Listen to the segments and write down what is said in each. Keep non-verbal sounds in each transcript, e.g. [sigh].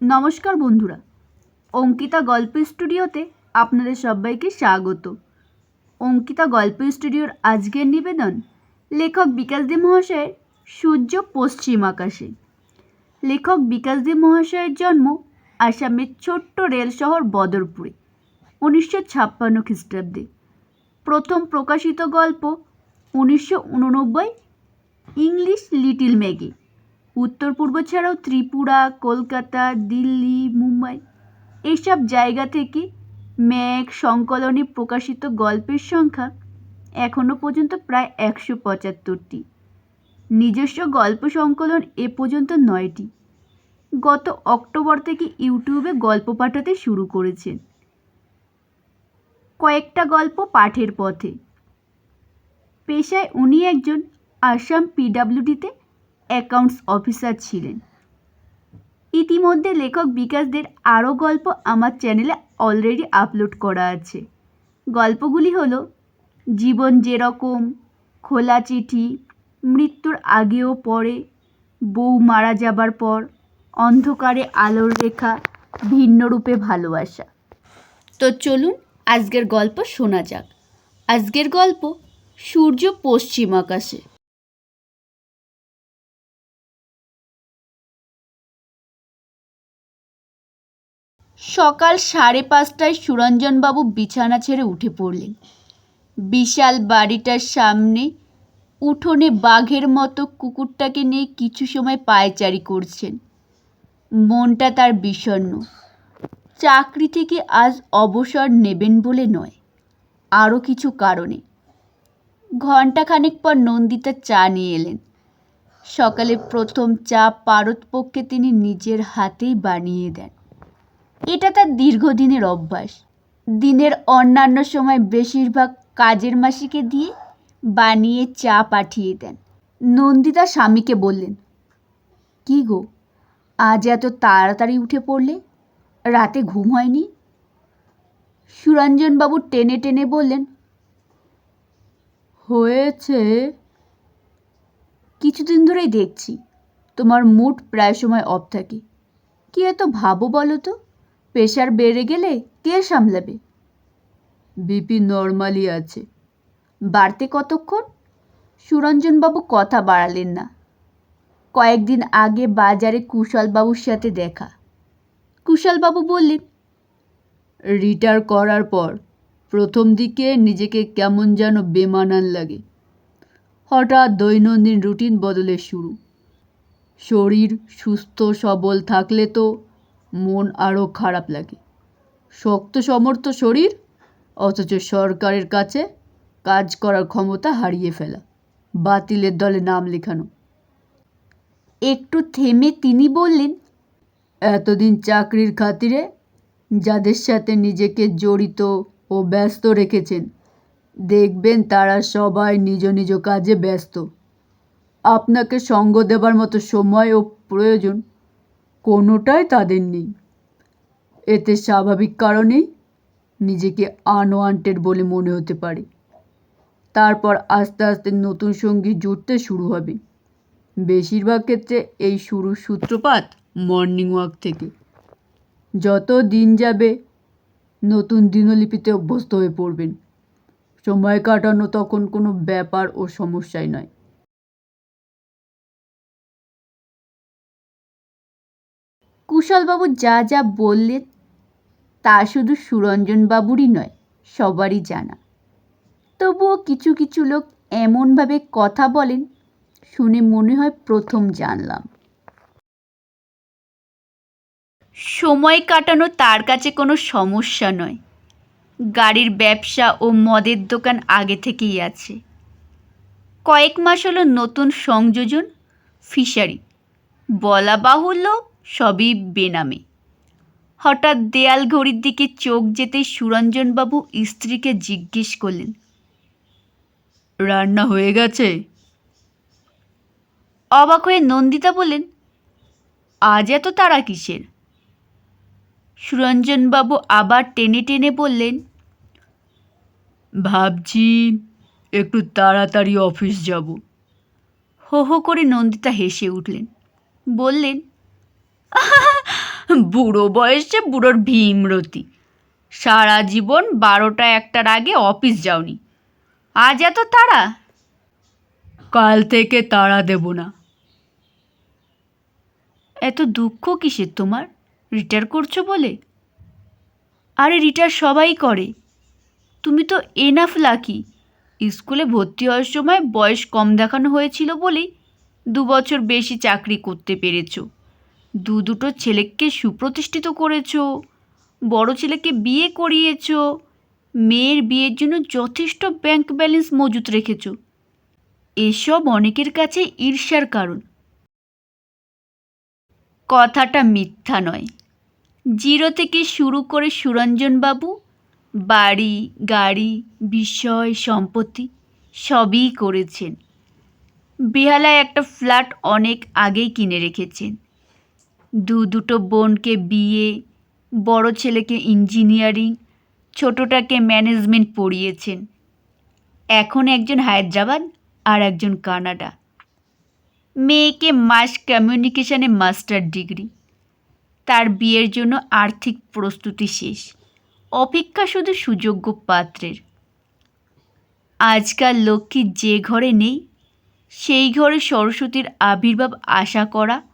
নমস্কার বন্ধুরা। অঙ্কিতা গল্প স্টুডিওতে আপনাদের সবাইকে স্বাগত। অঙ্কিতা গল্প স্টুডিওর আজকের নিবেদন, লেখক বিকাশ দে মহাশয়ের সূর্য পশ্চিম আকাশে। লেখক বিকাশ দে মহাশয়ের জন্ম আসামের ছোট্ট রেল শহর বদরপুরে, উনিশশো ছাপ্পান্ন খ্রিস্টাব্দে। প্রথম প্রকাশিত গল্প উনিশশো উননব্বই, ইংলিশ লিটিল ম্যাগি। উত্তর পূর্ব ছাড়াও ত্রিপুরা, কলকাতা, দিল্লি, মুম্বাই এইসব জায়গা থেকে ম্যাগ সংকলনে প্রকাশিত গল্পের সংখ্যা এখনও পর্যন্ত প্রায় একশো পঁচাত্তরটি। নিজস্ব গল্প সংকলন এ পর্যন্ত নয়টি। গত অক্টোবর থেকে ইউটিউবে গল্প পাঠাতে শুরু করেছেন। কয়েকটা গল্প পাঠের পথে। পেশায় উনি একজন আসাম পিডাব্লিউডিতে অ্যাকাউন্টস অফিসার ছিলেন। ইতিমধ্যে লেখক বিকাশদের আরও গল্প আমার চ্যানেলে অলরেডি আপলোড করা আছে। গল্পগুলি হলো, জীবন যেরকম, খোলা চিঠি, মৃত্যুর আগেও পরে, বউ মারা যাবার পর, অন্ধকারে আলোর রেখা ভিন্নরূপে ভালোবাসা। তো চলুন আজকের গল্প শোনা যাক। আজকের গল্প সূর্য পশ্চিম আকাশে। সকাল সাড়ে পাঁচটায় সুরঞ্জনবাবু বিছানা ছেড়ে উঠে পড়লেন। বিশাল বাড়িটার সামনে উঠোনে বাঘের মতো কুকুরটাকে নিয়ে কিছু সময় পায়চারি করছেন। মনটা তার বিষণ্ণ। চাকরি থেকে আজ অবসর নেবেন বলে নয়, আরও কিছু কারণে। ঘণ্টাখানেক পর নন্দিতা চা নিয়ে এলেন। সকালে প্রথম চা পারতপক্ষে তিনি নিজের হাতেই বানিয়ে দেন। এটা তার দীর্ঘদিনের অভ্যাস। দিনের অন্যান্য সময় বেশিরভাগ কাজের মাসিকে দিয়ে বানিয়ে চা পাঠিয়ে দেন। নন্দিতা স্বামীকে বললেন, কি গো, আজ এত তাড়াতাড়ি উঠে পড়লে? রাতে ঘুম হয়নি? সুরঞ্জনবাবু টেনে টেনে বললেন, হয়েছে। কিছুদিন ধরেই দেখছি, তোমার মুড প্রায় সময় অফ থাকে। কি এত ভাবো বলো তো? প্রেশার বেড়ে গেলে কে সামলাবে? বিপি নর্মালি আছে। বাড়তে কতক্ষণ? সুরঞ্জনবাবু কথা বাড়ালেন না। কয়েকদিন আগে বাজারে কুশলবাবুর সাথে দেখা। কুশলবাবু বললেন রিটায়ার করার পর প্রথম দিকে নিজেকে কেমন যেন বেমানান লাগে। হঠাৎ দৈনন্দিন রুটিন বদলের শুরু। শরীর সুস্থ সবল থাকলে তো মন আরও খারাপ লাগে। শক্ত সমর্থ শরীর, অথচ সরকারের কাছে কাজ করার ক্ষমতা হারিয়ে ফেলা, বাতিলের দলে নাম লেখানো। একটু থেমে তিনি বললেন, এতদিন চাকরির খাতিরে যাদের সাথে নিজেকে জড়িত ও ব্যস্ত রেখেছেন, দেখবেন তারা সবাই নিজ নিজ কাজে ব্যস্ত। আপনাকে সঙ্গ দেবার মতো সময় ও প্রয়োজন কোনোটাই তাদের নেই। এতে স্বাভাবিক কারণেই নিজেকে আনওয়ান্টেড বলে মনে হতে পারে। তারপর আস্তে আস্তে নতুন সঙ্গী জুটতে শুরু হবে। বেশিরভাগ ক্ষেত্রে এই শুরুর সূত্রপাত মর্নিং ওয়াক থেকে। যত দিন যাবে, নতুন দিনলিপিতে অভ্যস্ত হয়ে পড়বেন। সময় কাটানো তখন কোনো ব্যাপার ও সমস্যাই নয়। কুশলবাবু যা যা বললেন তা শুধু সুরঞ্জনবাবুরই নয়, সবারই জানা। তবুও কিছু কিছু লোক এমনভাবে কথা বলেন শুনে মনে হয় প্রথম জানলাম। সময় কাটানো তার কাছে কোনো সমস্যা নয়। গাড়ির ব্যবসা ও মদের দোকান আগে থেকেই আছে। কয়েক মাস হলো নতুন সংযোজন, ফিশারি। বলা বাহুল্য সবই বেনামে। হঠাৎ দেয়াল ঘড়ির দিকে চোখ যেতেই সুরঞ্জনবাবু স্ত্রীকে জিজ্ঞেস করলেন, রান্না হয়ে গেছে? অবাক হয়ে নন্দিতা বললেন, আজ এত তারা কিসের? সুরঞ্জনবাবু আবার টেনে টেনে বললেন, ভাবছি একটু তাড়াতাড়ি অফিস যাব। হো হো করে নন্দিতা হেসে উঠলেন, বললেন [laughs] বুড়ো বয়সে বুড়োর ভীমরতি। সারা জীবন বারোটা একটার আগে অফিস যাওনি। আজ এত তাড়া? কাল থেকে তাড়া দেব না। এত দুঃখ কিসের তোমার? রিটায়ার করছ বলে? আরে রিটায়ার সবাই করে। তুমি তো এনাফ লাকি স্কুলে ভর্তি হওয়ার সময় বয়স কম দেখানো হয়েছিল বলেই দু বছর বেশি চাকরি করতে পেরেছ। দু দুটো ছেলেকে সুপ্রতিষ্ঠিত করেছ, বড় ছেলেকে বিয়ে করিয়েছো, মেয়ের বিয়ের জন্য যথেষ্ট ব্যাংক ব্যালেন্স মজুত রেখেছ। এসব অনেকের কাছে ঈর্ষার কারণ। কথাটা মিথ্যা নয়। জিরো থেকে শুরু করে সুরঞ্জনবাবু বাড়ি, গাড়ি, বিষয়, সম্পত্তি সবই করেছেন। বেহালায় একটা ফ্ল্যাট অনেক আগেই কিনে রেখেছেন। দু দুটো বোনকে বিয়ে, বড় ছেলেকে ইঞ্জিনিয়ারিং, ছোটটাকে ম্যানেজমেন্ট পড়িয়েছেন। এখন একজন হায়দ্রাবাদ আর একজন কানাডা। মেয়েকে মাস কমিউনিকেশনে মাস্টার ডিগ্রি। তার বিয়ের জন্য আর্থিক প্রস্তুতি শেষ। অপেক্ষা শুধু সুযোগ্য পাত্রের। আজকাল লক্ষ্মী যে ঘরে নেই, সেই ঘরে সরস্বতীর আবির্ভাব আশা করা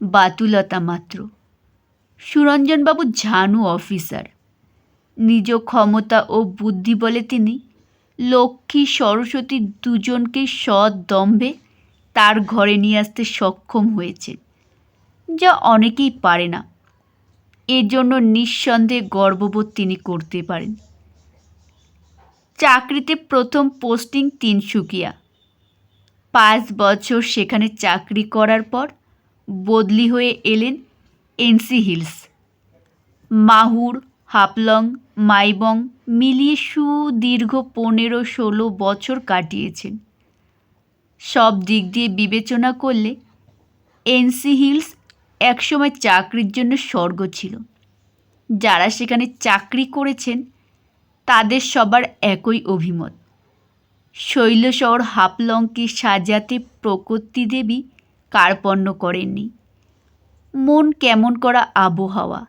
বাতুলতা মাত্র। সুরঞ্জনবাবু ঝানু অফিসার। নিজ ক্ষমতা ও বুদ্ধি বলে তিনি লক্ষ্মী সরস্বতী দুজনকে সৎ দম্ভে তার ঘরে নিয়ে আসতে সক্ষম হয়েছে যা অনেকেই পারে না। এর জন্য নিঃসন্দেহে গর্ববোধ তিনি করতে পারেন। চাকরিতে প্রথম পোস্টিং তিনসুকিয়া। পাঁচ বছর সেখানে চাকরি করার পর বদলি হয়ে এলেন এনসি হিলস। মাহুর হাপলং মাইবং মিলিয়ে সুদীর্ঘ পনেরো ষোলো বছর কাটিয়েছেন। সব দিক দিয়ে বিবেচনা করলে এনসি হিলস একসময় চাকরির জন্য স্বর্গ ছিল। যারা সেখানে চাকরি করেছেন, তাদের সবার একই অভিমত। শৈলশহর হাফলংকে সাজাতে প্রকৃতি দেবী কার্পণ্য করেননি। মন কেমন করা আবহাওয়া।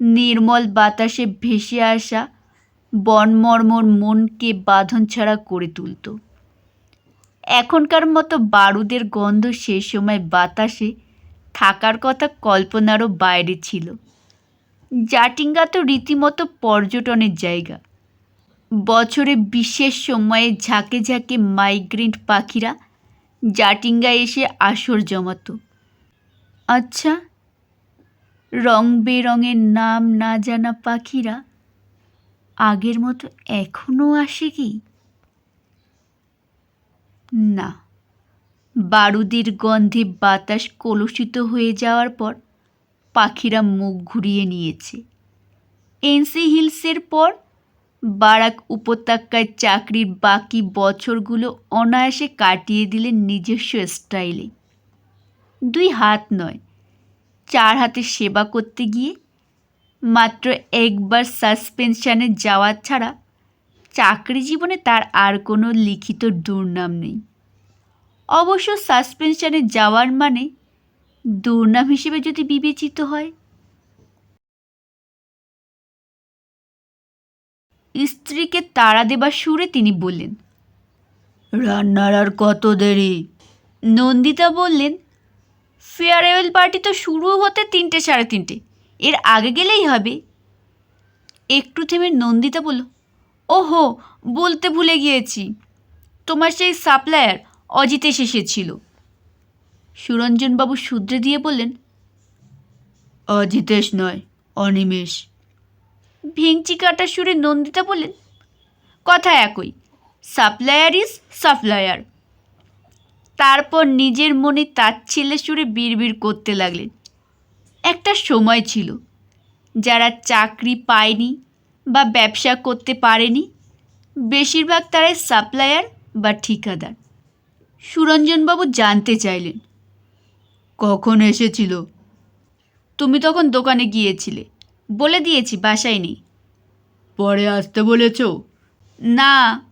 নির্মল বাতাসে ভেসে আসা বনমর্মর মনকে বাঁধন ছাড়া করে তুলত। এখনকার মতো বারুদের গন্ধ সে সময় বাতাসে থাকার কথা কল্পনারও বাইরে ছিল। জাটিঙ্গা তো রীতিমতো পর্যটনের জায়গা। বছরে বিশেষ সময়ে ঝাঁকে ঝাঁকে মাইগ্রেন্ট পাখিরা জাটিঙ্গা এসে আসর জমাতো। আচ্ছা রং বেরঙের নাম না জানা পাখিরা আগের মতো এখনও আসে কি? না, বারুদের গন্ধে বাতাস কলুষিত হয়ে যাওয়ার পর পাখিরা মুখ ঘুরিয়ে নিয়েছে। এনসি হিলসের পর বারাক উপত্যকায় চাকরির বাকি বছরগুলো অনায়াসে কাটিয়ে দিলেন নিজস্ব স্টাইলে। দুই হাত নয়, চার হাতে সেবা করতে গিয়ে মাত্র একবার সাসপেনশানে যাওয়া ছাড়া চাকরি জীবনে তার আর কোনো লিখিত দুর্নাম নেই। অবশ্য সাসপেনশানে যাওয়ার মানে দুর্নাম হিসেবে যদি বিবেচিত হয় স্ত্রীকে তাড়া দেবার সুরে তিনি বললেন, রান্নার আর কত দেরি? নন্দিতা বললেন ফেয়ারওয়েল পার্টি তো শুরু হতে তিনটে সাড়ে তিনটে, এর আগে গেলেই হবে। একটু থেমে নন্দিতা বলল, ওহো, বলতে ভুলে গিয়েছি, তোমার সেই সাপ্লায়ার অজিতেশ এসেছিল। সুরঞ্জনবাবু শুধরে দিয়ে বললেন, অজিতেশ নয়, অনিমেষ। ভেঙচি কাটা সুরে নন্দিতা বললেন কথা একই, সাপ্লায়ার ইজ সাপ্লায়ার। তারপর নিজের মনে তাচ্ছিল্যে সুরে বিড়বিড় করতে লাগলেন। একটা সময় ছিল, যারা চাকরি পায়নি বা ব্যবসা করতে পারেনি, বেশিরভাগ তারাই সাপ্লায়ার বা ঠিকাদার। সুরঞ্জনবাবু জানতে চাইলেন, কখন এসেছিল? তুমি তখন দোকানে গিয়েছিলে। বলে দিয়েছি বাসায় নেই। পরে আসতে বলেছ? না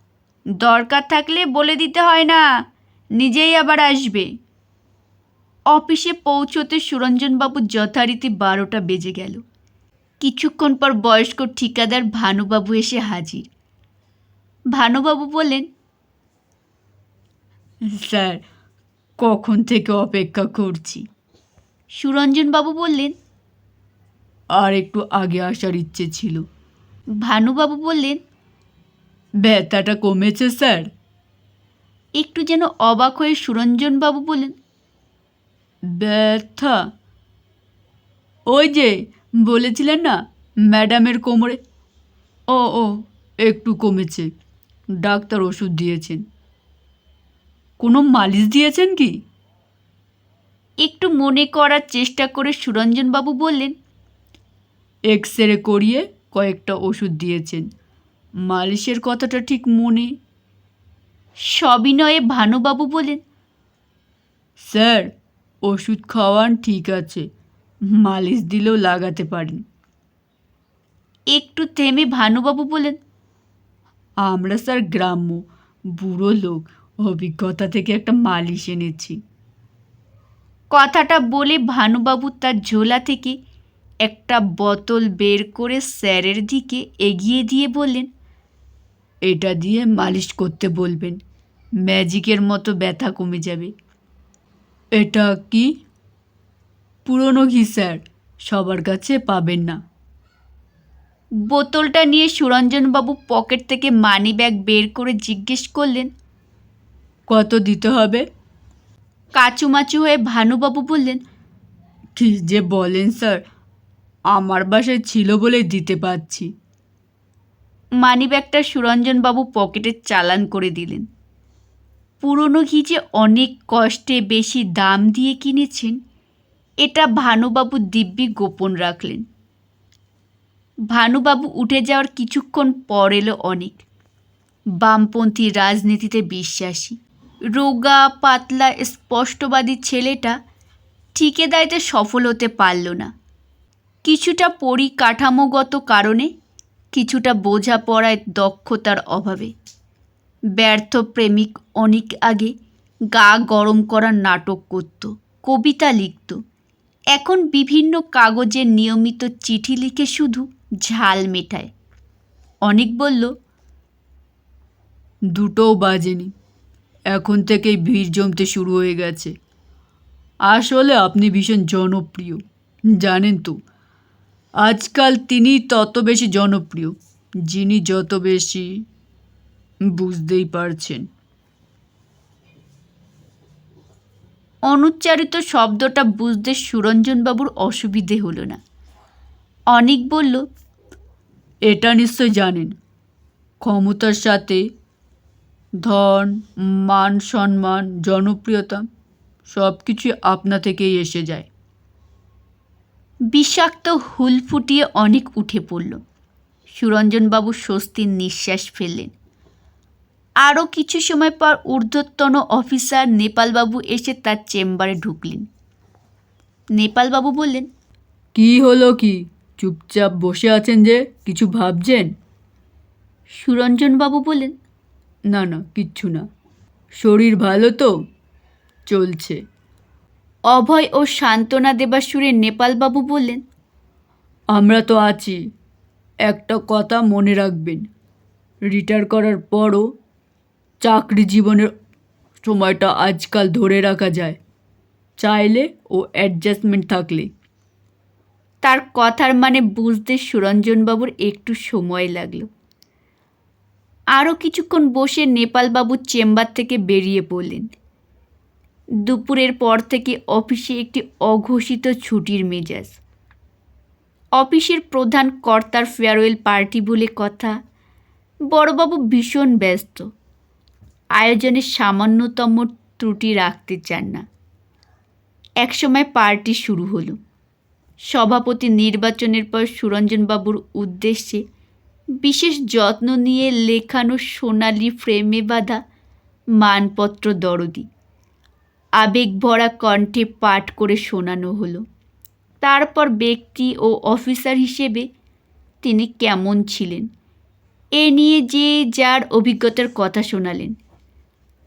দরকার থাকলে বলে দিতে হয় না নিজেই আবার আসবে। অফিসে পৌঁছতে সুরঞ্জনবাবু যথারীতি বারোটা বেজে গেল। কিছুক্ষণ পর বয়স্ক ঠিকাদার ভানুবাবু এসে হাজির। ভানুবাবু বললেন স্যার কখন থেকে অপেক্ষা করছি? সুরঞ্জনবাবু বললেন আর একটু আগে আসার ইচ্ছে ছিল। ভানুবাবু বললেন ব্যথাটা কমেছে স্যার। একটু যেন অবাক হয়ে সুরঞ্জনবাবু বললেন ব্যথা? ওই যে বলেছিলেন না ম্যাডামের কোমরে? ও ও একটু কমেছে। ডাক্তার ওষুধ দিয়েছেন। কোনো মালিশ দিয়েছেন কি? একটু মনে করার চেষ্টা করে সুরঞ্জনবাবু বললেন এক্স রে করিয়ে কয়েকটা ওষুধ দিয়েছেন। মালিশের কথাটা ঠিক মনে? সবিনয়ে ভানুবাবু বলেন স্যার ওষুধ খাওয়ান ঠিক আছে মালিশ দিলেও লাগাতে পারেন। একটু থেমে ভানুবাবু বলেন আমরা স্যার গ্রাম্য বুড়ো লোক অভিজ্ঞতা থেকে একটা মালিশ এনেছি। কথাটা বলে ভানুবাবু তার ঝোলা থেকে একটা বোতল বের করে স্যারের দিকে এগিয়ে দিয়ে বললেন, এটা দিয়ে মালিশ করতে বলবেন, ম্যাজিকের মতো ব্যথা কমে যাবে। এটা কি? পুরনো ঘি, স্যার, সবার কাছে পাবেন না। বোতলটা নিয়ে সুরঞ্জনবাবু পকেট থেকে মানি ব্যাগ বের করে জিজ্ঞেস করলেন, কত দিতে হবে? কাচুমাচু হয়ে ভানুবাবু বললেন, কি যে বলেন, স্যার আমার বাসায় ছিল বলে দিতে পারছি। মানিব্যাগটা সুরঞ্জনবাবু পকেটে চালান করে দিলেন। পুরনো ঘি যে অনেক কষ্টে বেশি দাম দিয়ে কিনেছেন, এটা ভানুবাবু দিব্যি গোপন রাখলেন। ভানুবাবু উঠে যাওয়ার কিছুক্ষণ পর এলো অনেক। বামপন্থী রাজনীতিতে বিশ্বাসী। রোগা, পাতলা, স্পষ্টবাদী ছেলেটা ঠিকেদারিতে সফল হতে পারল না। কিছুটা পরিকাঠামোগত কারণে কিছুটা বোঝাপড়ায় দক্ষতার অভাবে। ব্যর্থ প্রেমিক অনেক আগে গা গরম করার নাটক করত, কবিতা লিখত। এখন বিভিন্ন কাগজে নিয়মিত চিঠি লিখে শুধু ঝাল মেটায়। অনেক বলল, দুটোও বাজেনি। এখন থেকেই ভিড় জমতে শুরু হয়ে গেছে। আসলে আপনি ভীষণ জনপ্রিয়। জানেন তো আজকাল তিনি তত বেশি জনপ্রিয়, যিনি যত বেশি বুঝতেই পারছেন। অনুচ্চারিত শব্দটা বুঝতে সুরঞ্জনবাবুর অসুবিধে হলো না। অনেক বলল, এটা নিশ্চয় জানেন। ক্ষমতার সাথে ধন, মান, সম্মান, জনপ্রিয়তা সব কিছুই আপনা থেকেই এসে যায়। বিষাক্ত হুল ফুটিয়ে অনেক উঠে পড়ল। সুরঞ্জনবাবু স্বস্তির নিঃশ্বাস ফেললেন। আরও কিছু সময় পর ঊর্ধ্বতন অফিসার নেপালবাবু এসে তার চেম্বারে ঢুকলেন। নেপালবাবু বললেন কি হলো কি? চুপচাপ বসে আছেন যে কিছু ভাবছেন? সুরঞ্জনবাবু বললেন না না কিচ্ছু না। শরীর ভালো তো? চলছে। অভয় ও সান্ত্বনা দেবার সুরে নেপালবাবু বললেন আমরা তো আছি। একটা কথা মনে রাখবেন। রিটায়ার করার পরও চাকরি জীবনের সময়টা আজকাল ধরে রাখা যায়। চাইলে ও অ্যাডজাস্টমেন্ট থাকলে। তার কথার মানে বুঝতে সুরঞ্জনবাবুর একটু সময় লাগল। আরও কিছুক্ষণ বসে নেপালবাবু চেম্বার থেকে বেরিয়ে পড়লেন। দুপুরের পর থেকে অফিসে একটি অঘোষিত ছুটির মেজাজ। অফিসের প্রধান কর্তার ফেয়ারওয়েল পার্টি বলে কথা। বড়বাবু ভীষণ ব্যস্ত। আয়োজনে সামান্যতম ত্রুটি রাখতে চান না। একসময় পার্টি শুরু হলো। সভাপতি নির্বাচনের পর সুরঞ্জনবাবুর উদ্দেশ্যে বিশেষ যত্ন নিয়ে লেখানো সোনালি ফ্রেমে বাঁধা মানপত্র দরদি। আবেগ ভরা কণ্ঠে পাঠ করে শোনানো হলো। তারপর ব্যক্তি ও অফিসার হিসেবে তিনি কেমন ছিলেন? এ নিয়ে যে যার অভিজ্ঞতার কথা শোনালেন।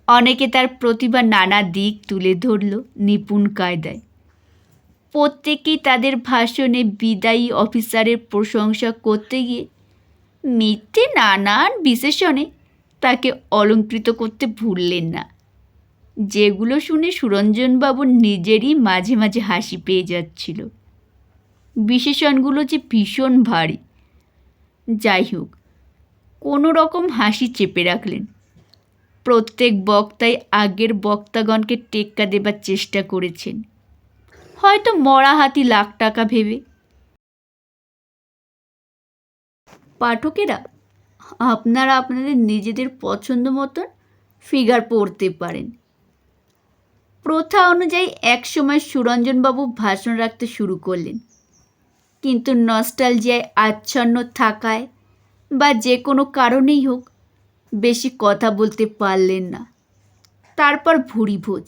অনেকে তার প্রতিভা নানা দিক তুলে ধরল নিপুণ কায়দায়। প্রত্যেকেই তাদের ভাষণে বিদায়ী অফিসারের প্রশংসা করতে গিয়ে মিথ্যে নানান বিশেষণে তাকে অলঙ্কৃত করতে ভুললেন না। যেগুলো শুনে সুরঞ্জনবাবুর নিজেরই মাঝে মাঝে হাসি পেয়ে যাচ্ছিল। বিশেষণগুলো যে ভীষণ ভারী। যাই হোক, কোনো রকম হাসি চেপে রাখলেন। প্রত্যেক বক্তাই আগের বক্তাগণকে টেক্কা দেবার চেষ্টা করেছেন। হয়তো মরা হাতি লাখ টাকা ভেবে। পাঠকেরা, আপনারা আপনাদের নিজেদের পছন্দ মতন ফিগার পড়তে পারেন। প্রথা অনুযায়ী একসময় সুরঞ্জনবাবু ভাষণ রাখতে শুরু করলেন। কিন্তু নস্টালজিয়ায় আচ্ছন্ন থাকায় বা যে কোনো কারণেই হোক বেশি কথা বলতে পারলেন না। তারপর ভুরি ভোজ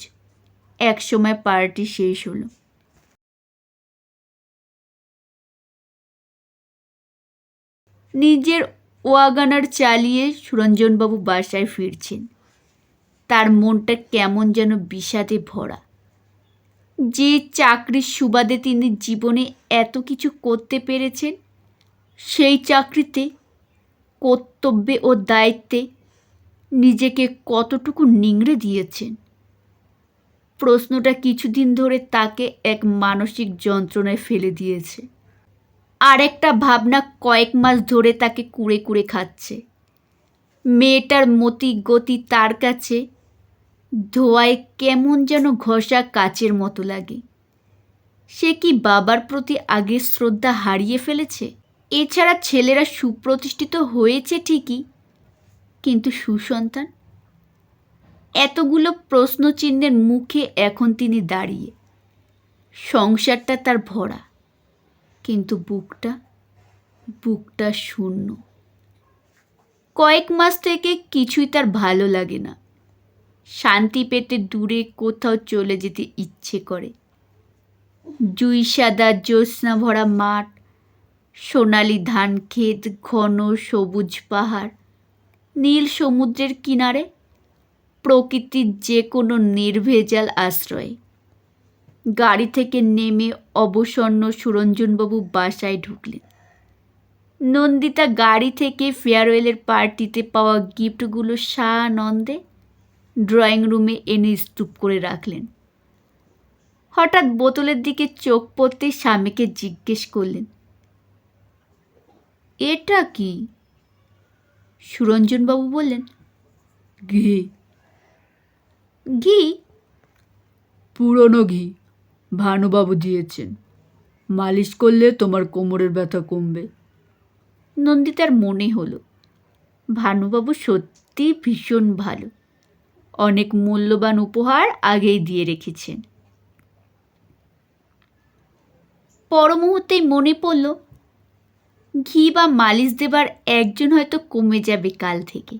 একসময় পার্টি শেষ হলো। নিজের ওয়াগানার চালিয়ে সুরঞ্জনবাবু বাসায় ফিরছেন। তার মনটা কেমন যেন বিষাদে ভরা। যে চাকরির সুবাদে তিনি জীবনে এত কিছু করতে পেরেছেন, সেই চাকরিতে, কর্তব্যে ও দায়িত্বে নিজেকে কতটুকু নিংড়ে দিয়েছেন? প্রশ্নটা কিছুদিন ধরে তাকে এক মানসিক যন্ত্রণায় ফেলে দিয়েছে। আরেকটা ভাবনা কয়েক মাস ধরে তাকে কুড়ে কুড়ে খাচ্ছে। মেয়েটার মতি গতি তার কাছে, ধোয়ায় কেমন যেন ঘষা কাচের মতো লাগে। সে কি বাবার প্রতি আগের শ্রদ্ধা হারিয়ে ফেলেছে? এছাড়া ছেলেরা সুপ্রতিষ্ঠিত হয়েছে ঠিকই, কিন্তু সুসন্তান? এতগুলো প্রশ্নচিহ্নের মুখে এখন তিনি দাঁড়িয়ে। সংসারটা তার ভরা, কিন্তু বুকটা বুকটা শূন্য। কয়েক মাস থেকে কিছুই তার ভালো লাগে না। শান্তি পেতে দূরে কোথাও চলে যেতে ইচ্ছে করে। জুই সাদা জ্যোৎস্না ভরা মাঠ, সোনালি ধান ক্ষেত, ঘন সবুজ পাহাড়, নীল সমুদ্রের কিনারে, প্রকৃতির যে কোনো নির্ভেজাল আশ্রয়। গাড়ি থেকে নেমে অবসন্ন সুরঞ্জনবাবু বাসায় ঢুকলেন। নন্দিতা গাড়ি থেকে ফেয়ারওয়েলের পার্টিতে পাওয়া গিফটগুলো সানন্দে ড্রয়িং রুমে এনে স্তূপ করে রাখলেন। হঠাৎ বোতলের দিকে চোখ পড়তেই স্বামীকে জিজ্ঞেস করলেন, এটা কি? সুরঞ্জনবাবু বললেন, ঘি। ঘি? পুরনো ঘি। ভানুবাবু দিয়েছেন। মালিশ করলে তোমার কোমরের ব্যথা কমবে। নন্দিতার মনে হলো, ভানুবাবু সত্যি ভীষণ ভালো। অনেক মূল্যবান উপহার আগেই দিয়ে রেখেছেন। পর মুহূর্তেই মনে পড়ল, ঘি বা মালিশ দেবার একজন হয়তো কমে যাবে কাল থেকে।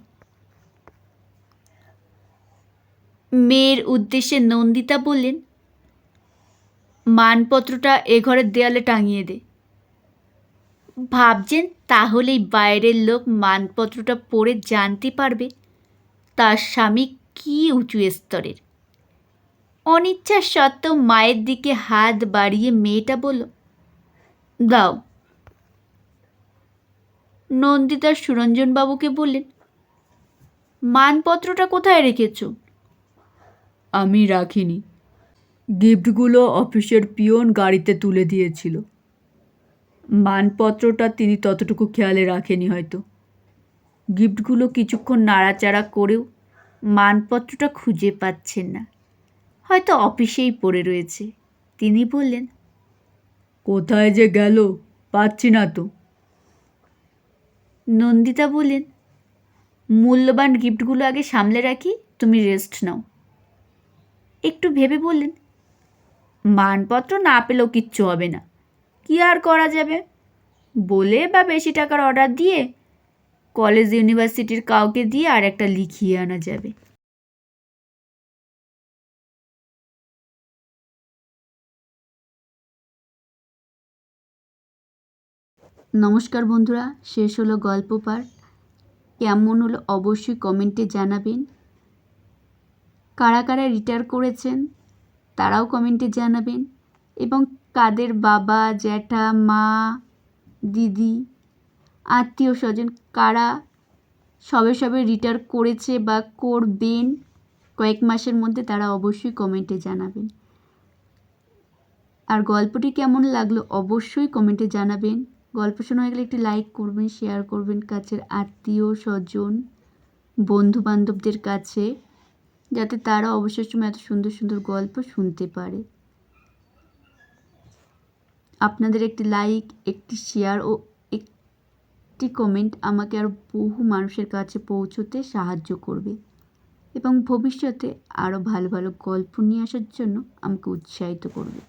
মেয়ের উদ্দেশ্যে নন্দিতা বললেন, মানপত্রটা এ ঘরের দেয়ালে টাঙিয়ে দে। ভাবছেন তাহলেই বাইরের লোক মানপত্রটা পড়ে জানতে পারবে। তার স্বামী কী উঁচু স্তরের। অনিচ্ছা সত্ত্বেও মায়ের দিকে হাত বাড়িয়ে মেয়েটা বলল, দাও। নন্দিতা সুরঞ্জনবাবুকে বললেন, মানপত্রটা কোথায় রেখেছ? আমি রাখিনি। গিফটগুলো অফিসের পিয়ন গাড়িতে তুলে দিয়েছিল। মানপত্রটা তিনি ততটুকু খেয়ালে রাখেনি হয়তো। গিফটগুলো কিছুক্ষণ নাড়াচাড়া করেও মানপত্রটা খুঁজে পাচ্ছেন না। হয়তো অফিসেই পড়ে রয়েছে। তিনি বললেন কোথায় যে গেল পাচ্ছি না তো। নন্দিতা বললেন মূল্যবান গিফটগুলো আগে সামলে রাখি তুমি রেস্ট নাও। একটু ভেবে বললেন মানপত্র না পেলেও কিচ্ছু হবে না। কি আর করা যাবে? বলে বা বেশি টাকার অর্ডার দিয়ে কলেজ ইউনিভার্সিটির কাউকে দিয়ে আর একটা লিখিয়ে আনা যাবে। নমস্কার বন্ধুরা, শেষ হলো গল্প পাঠ। কেমন হলো অবশ্যই কমেন্টে জানাবেন। কারা কারা রিটায়ার করেছেন, তারাও কমেন্টে জানাবেন। এবং কাদের বাবা, জ্যাঠা, মা, দিদি, আত্মীয় স্বজন কারা সবে সবে রিটায়ার করেছে বা করবেন, কয়েক মাসের মধ্যে তারা অবশ্যই কমেন্টে জানাবেন। আর গল্পটি কেমন লাগল অবশ্যই কমেন্টে জানাবেন। গল্প শোনা হয়ে গেলে একটি লাইক করবেন শেয়ার করবেন কাছের আত্মীয় স্বজন বন্ধু বান্ধবদের কাছে, যাতে তারা অবসর সময় এত সুন্দর সুন্দর গল্প শুনতে পারে। আপনাদের একটি লাইক একটি শেয়ার ও একটি কমেন্ট আমাকে আর বহু মানুষের কাছে পৌঁছতে সাহায্য করবে এবং ভবিষ্যতে আরও ভালো ভালো গল্প নিয়ে আসার জন্য আমাকে উৎসাহিত করবে।